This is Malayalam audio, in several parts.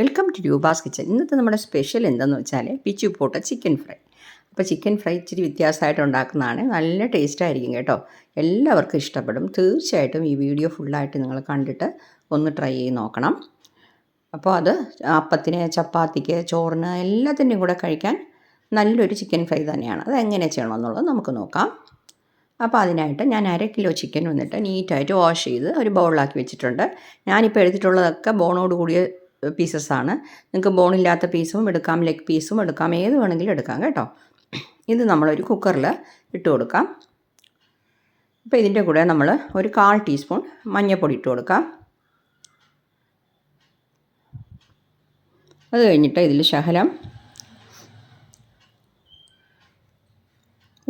വെൽക്കം ടു രൂപാസ് കിച്ചൻ ഇന്നത്തെ നമ്മുടെ സ്പെഷ്യൽ എന്താണെന്ന് വെച്ചാൽ പിച്ചു പോട്ട ചിക്കൻ ഫ്രൈ അപ്പോൾ ചിക്കൻ ഫ്രൈ ഇച്ചിരി വ്യത്യാസമായിട്ട് ഉണ്ടാക്കുന്നതാണ്. നല്ല ടേസ്റ്റ് ആയിരിക്കും കേട്ടോ. എല്ലാവർക്കും ഇഷ്ടപ്പെടും. തീർച്ചയായിട്ടും ഈ വീഡിയോ ഫുള്ളായിട്ട് നിങ്ങൾ കണ്ടിട്ട് ഒന്ന് ട്രൈ ചെയ്ത് നോക്കണം. അപ്പോൾ അത് അപ്പത്തിന് ചപ്പാത്തിക്ക് ചോറിന് എല്ലാത്തിന്റെയും കൂടെ കഴിക്കാൻ നല്ലൊരു ചിക്കൻ ഫ്രൈ തന്നെയാണ്. അത് എങ്ങനെ ചെയ്യണമെന്നുള്ളത് നമുക്ക് നോക്കാം. അപ്പോൾ അതിനായിട്ട് ഞാൻ അര കിലോ ചിക്കൻ വന്നിട്ട് നീറ്റായിട്ട് വാഷ് ചെയ്ത് ഒരു ബൗളിലാക്കി വെച്ചിട്ടുണ്ട്. ഞാനിപ്പോൾ എടുത്തിട്ടുള്ളതൊക്കെ ബോണോട് കൂടിയ പീസസ് ആണ്. നിങ്ങൾക്ക് ബോണില്ലാത്ത പീസും എടുക്കാം ലെഗ് പീസും എടുക്കാം ഏത് വേണമെങ്കിലും എടുക്കാം കേട്ടോ. ഇത് നമ്മളൊരു കുക്കറിൽ ഇട്ട് കൊടുക്കാം. അപ്പോൾ ഇതിന്റെ കൂടെ നമ്മൾ ഒരു കാൽ ടീസ്പൂൺ മഞ്ഞൾപ്പൊടി ഇട്ട് കൊടുക്കാം. അത് കഴിഞ്ഞിട്ട് ഇതിൽ ശകലം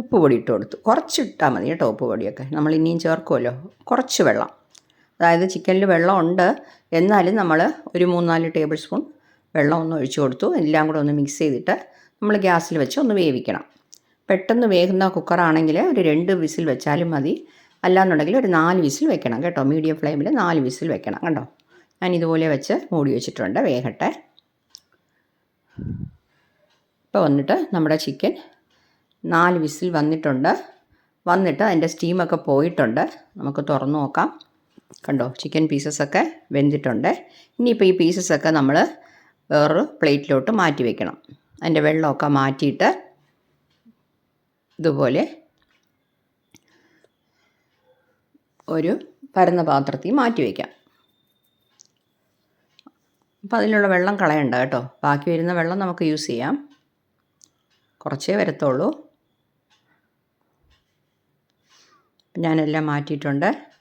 ഉപ്പ് പൊടി ഇട്ട് കൊടുത്തു. കുറച്ച് ഇട്ടാൽ മതി കേട്ടോ ഉപ്പ് പൊടിയൊക്കെ നമ്മൾ ഇനിയും ചേർക്കുമല്ലോ. കുറച്ച് വെള്ളം. അതായത് ചിക്കനിൽ വെള്ളം ഉണ്ട് എന്നാലും നമ്മൾ ഒരു മൂന്നാൽ ടേബിൾ സ്പൂൺ വെള്ളം ഒന്ന് ഒഴിച്ചു കൊടുത്തു. എല്ലാം കൂടെ ഒന്ന് മിക്സ് ചെയ്തിട്ട് നമ്മൾ ഗ്യാസിൽ വെച്ച് ഒന്ന് വേവിക്കണം. പെട്ടെന്ന് വേകുന്ന കുക്കറാണെങ്കിൽ ഒരു രണ്ട് വിസിൽ വെച്ചാലും മതി. അല്ലാന്നുണ്ടെങ്കിൽ ഒരു നാല് വിസിൽ വെക്കണം കേട്ടോ. മീഡിയം ഫ്ലെയിമിൽ നാല് വിസിൽ വെക്കണം കണ്ടോ? ഞാൻ ഇതുപോലെ വെച്ച് മൂടി വെച്ചിട്ടുണ്ട്. വേകട്ടെ. ഇപ്പോൾ വന്നിട്ട് നമ്മുടെ ചിക്കൻ നാല് വിസിൽ വന്നിട്ടുണ്ട്. വന്നിട്ട് അതിന്റെ സ്റ്റീമൊക്കെ പോയിട്ടുണ്ട്. നമുക്ക് തുറന്നു നോക്കാം. കണ്ടോ? ചിക്കൻ പീസസൊക്കെ വെന്തിട്ടുണ്ട്. ഇനിയിപ്പോൾ ഈ പീസസൊക്കെ നമ്മൾ വേറൊരു പ്ലേറ്റിലോട്ട് മാറ്റി വെക്കണം. അതിന്റെ വെള്ളമൊക്കെ മാറ്റിയിട്ട് ഇതുപോലെ ഒരു പരന്ന പാത്രത്തിൽ മാറ്റി വയ്ക്കാം അപ്പോൾ അതിലുള്ള വെള്ളം കളയണ്ട കേട്ടോ. ബാക്കി വരുന്ന വെള്ളം നമുക്ക് യൂസ് ചെയ്യാം. കുറച്ചേ വരത്തുള്ളൂ. ഞാനെല്ലാം മാറ്റിയിട്ടുണ്ട്.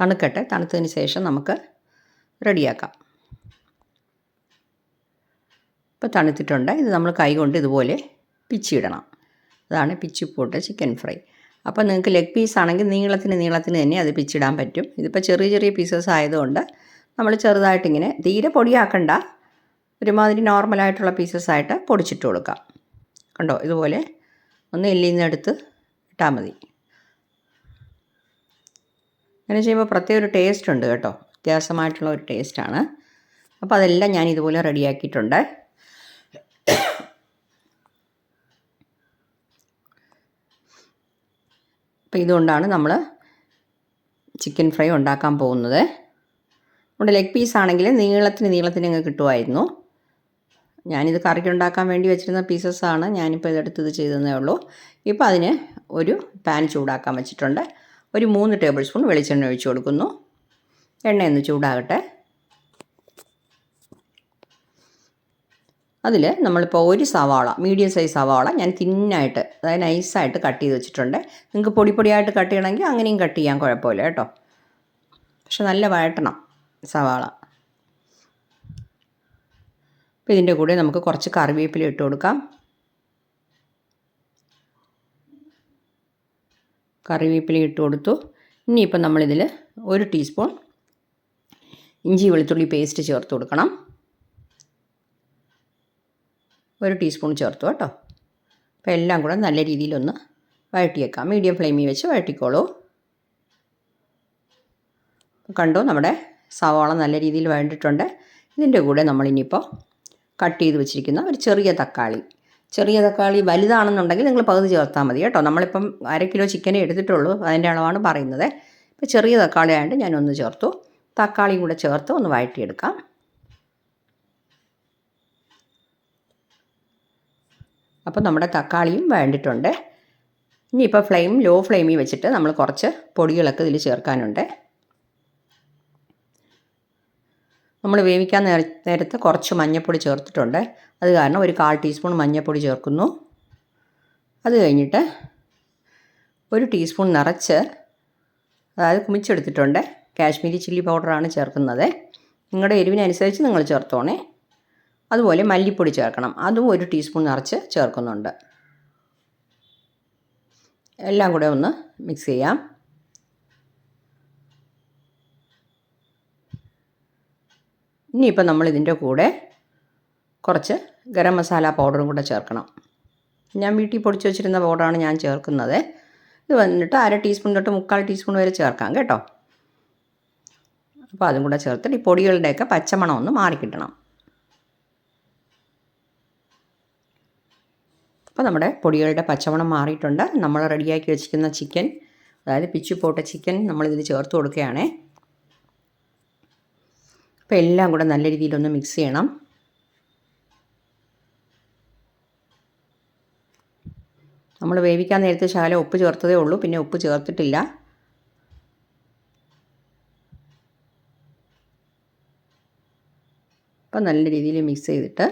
തണുക്കട്ടെ. തണുത്തതിന് ശേഷം നമുക്ക് റെഡിയാക്കാം. ഇപ്പോൾ തണുത്തിട്ടുണ്ട്. ഇത് നമ്മൾ കൈകൊണ്ട് ഇതുപോലെ പിച്ചിടണം അതാണ് പിച്ചി പിച്ചിപ്പോട്ട് ചിക്കൻ ഫ്രൈ. അപ്പോൾ നിങ്ങൾക്ക് ലെഗ് പീസ് ആണെങ്കിൽ നീളത്തിന് നീളത്തിന് തന്നെ അത് പിച്ചിടാൻ പറ്റും. ഇതിപ്പോൾ ചെറിയ ചെറിയ പീസസ് ആയതുകൊണ്ട് നമ്മൾ ചെറുതായിട്ടിങ്ങനെ തീരെ പൊടിയാക്കണ്ട. ഒരുമാതിരി നോർമലായിട്ടുള്ള പീസസ് ആയിട്ട് പൊടിച്ചിട്ട് കൊടുക്കാം. കണ്ടോ? ഇതുപോലെ ഒന്ന് എടുത്ത് ഇട്ടാൽ മതി. അങ്ങനെ ചെയ്യുമ്പോൾ പ്രത്യേക ഒരു ടേസ്റ്റ് ഉണ്ട് കേട്ടോ. വ്യത്യാസമായിട്ടുള്ള ഒരു ടേസ്റ്റാണ് അപ്പോൾ അതെല്ലാം ഞാൻ ഇതുപോലെ റെഡിയാക്കിയിട്ടുണ്ട് അപ്പോൾ ഇതുകൊണ്ടാണ് നമ്മൾ ചിക്കൻ ഫ്രൈ ഉണ്ടാക്കാൻ പോകുന്നത്. നമ്മുടെ ലെഗ് പീസ് ആണെങ്കിൽ നീളത്തിന് നീളത്തിന് അങ്ങ് കിട്ടുമായിരുന്നു. ഞാനിത് കറിക്ക് ഉണ്ടാക്കാൻ വേണ്ടി വെച്ചിരുന്ന പീസസ്സാണ് ഞാനിപ്പോൾ ഇതെടുത്ത് ഇത് ചെയ്തതേ ഉള്ളൂ. ഇപ്പോൾ അതിന് ഒരു പാൻ ചൂടാക്കാൻ വെച്ചിട്ടുണ്ട്. ഒരു മൂന്ന് ടേബിൾ സ്പൂൺ വെളിച്ചെണ്ണ ഒഴിച്ച് കൊടുക്കുന്നു. എണ്ണയൊന്ന് ചൂടാകട്ടെ. അതിൽ നമ്മളിപ്പോൾ ഒരു സവാള മീഡിയം സൈസ് സവാള ഞാൻ തിന്നായിട്ട് അതായത് നൈസായിട്ട് കട്ട് ചെയ്ത് വെച്ചിട്ടുണ്ട്. നിങ്ങൾക്ക് പൊടി പൊടിയായിട്ട് കട്ട് ചെയ്യണമെങ്കിൽ അങ്ങനെയും കട്ട് ചെയ്യാൻ കുഴപ്പമില്ല കേട്ടോ. പക്ഷെ നല്ല വഴട്ടണം സവാള. അപ്പോൾ ഇതിന്റെ കൂടെ നമുക്ക് കുറച്ച് കറിവേപ്പില ഇട്ട് കൊടുക്കാം. കറിവേപ്പില ഇട്ട് കൊടുത്തു. ഇനിയിപ്പോൾ നമ്മളിതിൽ ഒരു ടീസ്പൂൺ ഇഞ്ചി വെളുത്തുള്ളി പേസ്റ്റ് ചേർത്ത് കൊടുക്കണം. ഒരു ടീസ്പൂൺ ചേർത്തു കേട്ടോ. അപ്പോൾ എല്ലാം കൂടെ നല്ല രീതിയിലൊന്ന് വഴട്ടിയേക്കാം മീഡിയം ഫ്ലെയിമിൽ വെച്ച് വഴട്ടിക്കോളൂ കണ്ടോ നമ്മുടെ സവാള നല്ല രീതിയിൽ വഴണ്ടിട്ടുണ്ട്. ഇതിന്റെ കൂടെ നമ്മളിനിയിപ്പോൾ കട്ട് ചെയ്ത് വെച്ചിരിക്കുന്ന ഒരു ചെറിയ തക്കാളി ചെറിയ തക്കാളി വലുതാണെന്നുണ്ടെങ്കിൽ നിങ്ങൾ പകുതി ചേർത്താൽ മതി കേട്ടോ. നമ്മളിപ്പം അര കിലോ ചിക്കനെ എടുത്തിട്ടുള്ളൂ. അതിന്റെ അളവാണ് പറയുന്നത്. ഇപ്പോൾ ചെറിയ തക്കാളി ആയതുകൊണ്ട് ഞാനൊന്ന് ചേർത്തു. തക്കാളിയും കൂടെ ചേർത്ത് ഒന്ന് വഴറ്റിയെടുക്കാം. അപ്പോൾ നമ്മുടെ തക്കാളിയും വേണ്ടിയിട്ടുണ്ട് ഇനിയിപ്പോൾ ഫ്ലെയിം ലോ ഫ്ലെയിമിൽ വെച്ചിട്ട് നമ്മൾ കുറച്ച് പൊടികളൊക്കെ ഇതിൽ ചേർക്കാനുണ്ട്. നമ്മൾ വേവിക്കാൻ നേരത്ത് കുറച്ച് മഞ്ഞൾപ്പൊടി ചേർത്തിട്ടുണ്ട്. അത് കാരണം ഒരു കാൽ ടീസ്പൂൺ മഞ്ഞൾപ്പൊടി ചേർക്കുന്നു. അത് കഴിഞ്ഞിട്ട് ഒരു ടീസ്പൂൺ നിറച്ച് അതായത് കുമിച്ചെടുത്തിട്ടുണ്ട്. കാശ്മീരി ചില്ലി പൗഡറാണ് ചേർക്കുന്നത്. നിങ്ങളുടെ എരിവിനനുസരിച്ച് നിങ്ങൾ ചേർത്തോണേ. അതുപോലെ മല്ലിപ്പൊടി ചേർക്കണം. അതും ഒരു ടീസ്പൂൺ നിറച്ച് ചേർക്കുന്നുണ്ട്. എല്ലാം കൂടെ ഒന്ന് മിക്സ് ചെയ്യാം. ഇനിയിപ്പോൾ നമ്മൾ ഇതിന്റെ കൂടെ കുറച്ച് ഗരം മസാല പൗഡറും കൂടെ ചേർക്കണം. ഞാൻ വീട്ടിൽ പൊടിച്ച് വെച്ചിരുന്ന പൗഡറാണ് ഞാൻ ചേർക്കുന്നത്. ഇത് വന്നിട്ട് അര ടീസ്പൂൺ തൊട്ട് മുക്കാൽ ടീസ്പൂൺ വരെ ചേർക്കാം കേട്ടോ. അപ്പോൾ അതും കൂടെ ചേർത്തിട്ട് ഈ പൊടികളുടെയൊക്കെ പച്ചമണം ഒന്ന് മാറിക്കിട്ടണം. അപ്പോൾ നമ്മുടെ പൊടികളുടെ പച്ചമണം മാറിയിട്ടുണ്ട്. നമ്മൾ റെഡിയാക്കി വെച്ചിരിക്കുന്ന ചിക്കൻ അതായത് പിച്ചു പോട്ട ചിക്കൻ നമ്മളിതിൽ ചേർത്ത് കൊടുക്കുകയാണേ. അപ്പോൾ എല്ലാം കൂടെ നല്ല രീതിയിലൊന്ന് മിക്സ് ചെയ്യണം. നമ്മൾ വേവിക്കാൻ നേരത്തെ ശാല ഉപ്പ് ചേർത്തതേ ഉള്ളൂ. പിന്നെ ഉപ്പ് ചേർത്തിട്ടില്ല. അപ്പം നല്ല രീതിയിൽ മിക്സ് ചെയ്തിട്ട്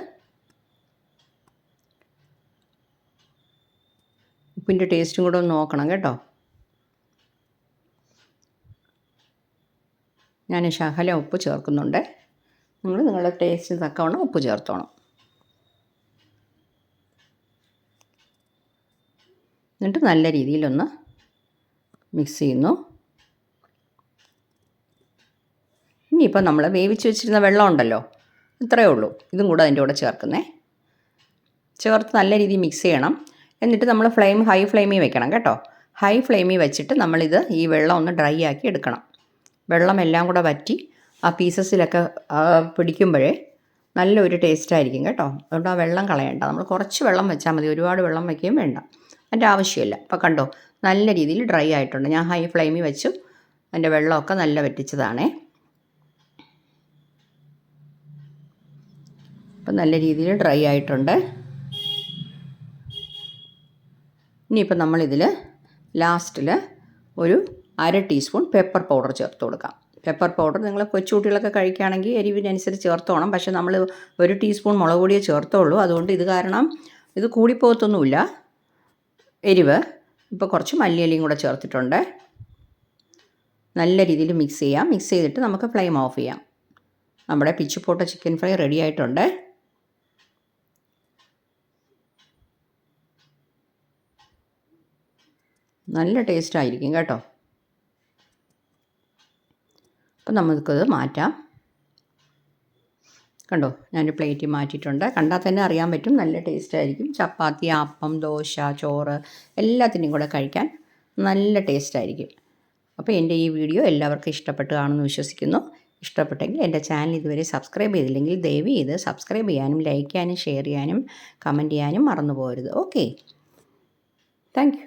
ഉപ്പിന്റെ ടേസ്റ്റും കൂടെ ഒന്ന് നോക്കണം കേട്ടോ. ഞാൻ ശകലം ഉപ്പ് ചേർക്കുന്നുണ്ട്. നിങ്ങൾ നിങ്ങളുടെ ടേസ്റ്റിന് തക്കവണ്ണം ഉപ്പ് ചേർത്തോണം. എന്നിട്ട് നല്ല രീതിയിലൊന്ന് മിക്സ് ചെയ്യുന്നു. ഇനിയിപ്പോൾ നമ്മൾ വേവിച്ച് വെച്ചിരുന്ന വെള്ളം ഉണ്ടല്ലോ ഇത്രയേ ഉള്ളൂ. ഇതും കൂടെ അതിന്റെ കൂടെ ചേർക്കുന്നേ. ചേർത്ത് നല്ല രീതിയിൽ മിക്സ് ചെയ്യണം. എന്നിട്ട് നമ്മൾ ഫ്ലെയിം ഹൈ ഫ്ലെയിമിൽ വെക്കണം കേട്ടോ. ഹൈ ഫ്ലെയിമിൽ വെച്ചിട്ട് നമ്മളിത് ഈ വെള്ളം ഒന്ന് ഡ്രൈ ആക്കി എടുക്കണം. വെള്ളം എല്ലാം കൂടെ വറ്റി ആ പീസസിലൊക്കെ പിടിക്കുമ്പോഴേ നല്ലൊരു ടേസ്റ്റ് ആയിരിക്കും കേട്ടോ. അതുകൊണ്ട് ആ വെള്ളം കളയണ്ട. നമ്മൾ കുറച്ച് വെള്ളം വെച്ചാൽ മതി. ഒരുപാട് വെള്ളം വയ്ക്കുകയും വേണ്ട. അതിന്റെ ആവശ്യമില്ല. അപ്പോൾ കണ്ടോ നല്ല രീതിയിൽ ഡ്രൈ ആയിട്ടുണ്ട്. ഞാൻ ഹൈ ഫ്ലെയിമിൽ വെച്ചു. അതിന്റെ വെള്ളമൊക്കെ നല്ല വറ്റിച്ചതാണേ. അപ്പം നല്ല രീതിയിൽ ഡ്രൈ ആയിട്ടുണ്ട്. ഇനിയിപ്പോൾ നമ്മളിതിൽ ലാസ്റ്റിൽ ഒരു അര ടീസ്പൂൺ പെപ്പർ പൗഡർ ചേർത്ത് കൊടുക്കാം. പെപ്പർ പൗഡർ നിങ്ങൾ കൊച്ചുകുട്ടികളൊക്കെ കഴിക്കുകയാണെങ്കിൽ എരിവിനനുസരിച്ച് ചേർത്തോണം പക്ഷേ നമ്മൾ ഒരു ടീസ്പൂൺ മുളക് പൊടിയേ ചേർത്തുള്ളൂ. അതുകൊണ്ട് ഇത് കാരണം ഇത് കൂടിപ്പോകത്തൊന്നുമില്ല. എരിവ്. ഇപ്പോൾ കുറച്ച് മല്ലിയിലയും കൂടെ ചേർത്തിട്ടുണ്ട്. നല്ല രീതിയിൽ മിക്സ് ചെയ്യാം. മിക്സ് ചെയ്തിട്ട് നമുക്ക് ഫ്ലെയിം ഓഫ് ചെയ്യാം. നമ്മുടെ പിച്ചുപോട്ട ചിക്കൻ ഫ്രൈ റെഡി ആയിട്ടുണ്ട്. നല്ല ടേസ്റ്റ് ആയിരിക്കും കേട്ടോ. അപ്പം നമുക്കത് മാറ്റാം. കണ്ടോ? ഞാൻ പ്ലേറ്റ് മാറ്റിയിട്ടുണ്ട്. കണ്ടാൽ തന്നെ അറിയാൻ പറ്റും. നല്ല ടേസ്റ്റ് ആയിരിക്കും. ചപ്പാത്തി അപ്പം ദോശ ചോറ് എല്ലാത്തിനും കൂടെ കഴിക്കാൻ നല്ല ടേസ്റ്റ് ആയിരിക്കും. അപ്പോൾ എന്റെ ഈ വീഡിയോ എല്ലാവർക്കും ഇഷ്ടപ്പെട്ടു കാണുമെന്ന് വിശ്വസിക്കുന്നു. ഇഷ്ടപ്പെട്ടെങ്കിൽ എന്റെ ചാനൽ ഇതുവരെ സബ്സ്ക്രൈബ് ചെയ്തില്ലെങ്കിൽ ദയവ് ചെയ്ത് സബ്സ്ക്രൈബ് ചെയ്യാനും ലൈക്ക് ചെയ്യാനും ഷെയർ ചെയ്യാനും കമന്റ് ചെയ്യാനും മറന്നു പോകരുത് ഓക്കെ താങ്ക്